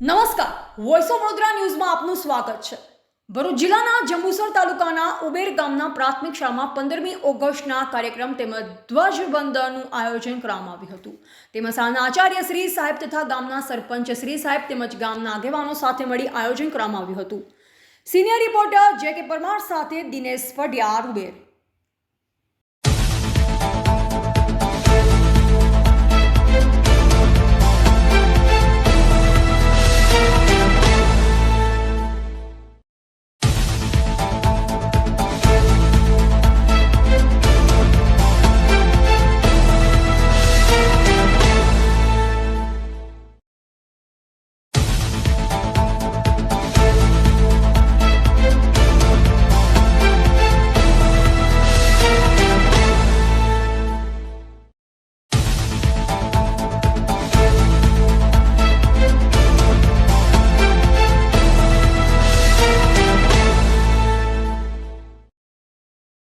નમસ્કાર. Voice of Vadodara ન્યૂઝમાં આપનું સ્વાગત છે. ભરૂચ જિલ્લાના જંબુસર તાલુકાના ઉબેર ગામના પ્રાથમિક શાળામાં પંદરમી ઓગસ્ટના કાર્યક્રમ તેમજ ધ્વજવંદનનું આયોજન કરવામાં આવ્યું હતું. તેમાં શાળાના આચાર્ય શ્રી સાહેબ તથા ગામના સરપંચ શ્રી સાહેબ તેમજ ગામના આગેવાનો સાથે મળી આયોજન કરવામાં આવ્યું હતું. સિનિયર રિપોર્ટર જે કે પરમાર સાથે દિનેશ પડિયાર ઉબેર.